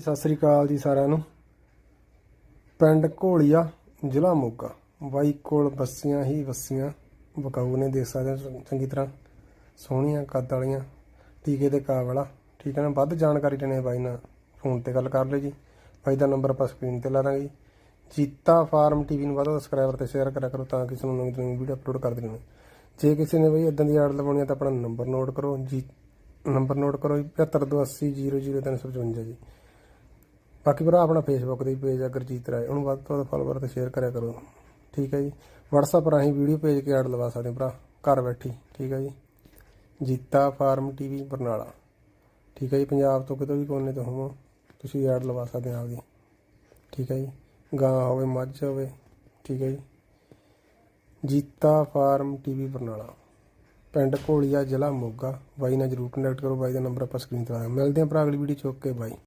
ਸਤਿ ਸ੍ਰੀ ਅਕਾਲ ਜੀ ਸਾਰਿਆਂ ਨੂੰ। ਪਿੰਡ ਘੋਲੀਆ, ਜ਼ਿਲ੍ਹਾ ਮੋਗਾ। ਬਾਈ ਕੋਲ ਬੱਸੀਆਂ ਹੀ ਬੱਸੀਆਂ ਬਕਾਊ ਨੇ ਦੇਖ ਸਕਦੇ ਹੋ ਚੰਗੀ ਤਰ੍ਹਾਂ। ਸੋਹਣੀਆਂ ਕੱਦ ਵਾਲੀਆਂ, ਟੀਕੇ ਤੇ ਕਾ ਵਾਲਾ। ਠੀਕ ਹੈ ਨਾ, ਵੱਧ ਜਾਣਕਾਰੀ ਲੈਣੀ ਬਾਈ ਨਾਲ। ਫੋਨ ਤੇ ਗੱਲ ਕਰ ਲਿਓ ਜੀ। ਬਾਈ ਦਾ ਨੰਬਰ ਆਪਾਂ ਸਕਰੀਨ ਤੇ ਲਾ ਦਾਂਗੇ ਜੀ। ਜੀਤਾ ਫਾਰਮ ਟੀਵੀ ਨੂੰ ਵੱਧ ਸਬਸਕ੍ਰਾਈਬਰ ਤੇ ਸ਼ੇਅਰ ਕਰਿਆ ਕਰੋ ਤਾਂ ਕਿ ਤੁਹਾਨੂੰ ਨਵੀਂ ਨਵੀਂ ਵੀਡੀਓ ਅਪਲੋਡ ਕਰਦੇ ਰਹਿਣਾ ਜੇ ਕਿਸੇ ਨੇ ਬਈ ਇਦਾਂ ਦੀ ਆੜ ਲਵਾਉਣੀ ਹੈ ਤਾਂ ਆਪਣਾ ਨੰਬਰ ਨੋਟ ਕਰੋ। ਜੀ, ਨੰਬਰ ਨੋਟ ਕਰੋ ਜੀ 7528000355 ਜੀ। ਬਾਕੀ ਭਰਾ ਆਪਣਾ ਫੇਸਬੁੱਕ ਤੇ ਪੇਜ ਆ, ਗੁਰਜੀਤ ਰਾਏ। ਉਹਨੂੰ ਵੱਧ ਤੋਂ ਵੱਧ ਫਾਲੋਅਰ ਤੇ ਸ਼ੇਅਰ ਕਰਿਆ ਕਰੋ। ਠੀਕ ਹੈ ਜੀ। WhatsApp ਰਾਹੀਂ ਵੀਡੀਓ ਭੇਜ ਕੇ ਐਡ ਲਵਾ ਸਕਦੇ ਭਰਾ? ਘਰ ਬੈਠੀ, ਠੀਕ ਹੈ ਜੀ। Jeeta farm TV, Barnala. ਠੀਕ ਹੈ ਜੀ, ਪੰਜਾਬ ਤੋਂ ਕਿਤੇ ਵੀ ਕੋਨੇ ਤੋਂ ਹੋਵੋ, ਤੁਸੀਂ ਐਡ ਲਵਾ ਸਕਦੇ ਹੋ ਆਪਦੀ। ਠੀਕ ਹੈ ਜੀ। ਗਾਂ ਹੋਵੇ, ਮੱਝ ਹੋਵੇ, ਠੀਕ ਹੈ ਜੀ। Jeeta farm TV, Barnala. ਪਿੰਡ ਘੋਲੀਆ, ਜ਼ਿਲ੍ਹਾ ਮੋਗਾ। ਬਾਈ ਨਾਲ ਜਰੂਰ ਕੰਟੈਕਟ ਕਰੋ, ਬਾਈ ਦਾ ਨੰਬਰ ਆਪਾਂ ਸਕਰੀਨ ਤੇ ਆਇਆ ਮਿਲਦੇ ਹਾਂ ਭਰਾ ਅਗਲੀ ਵੀਡੀਓ ਚ। Okay, bye.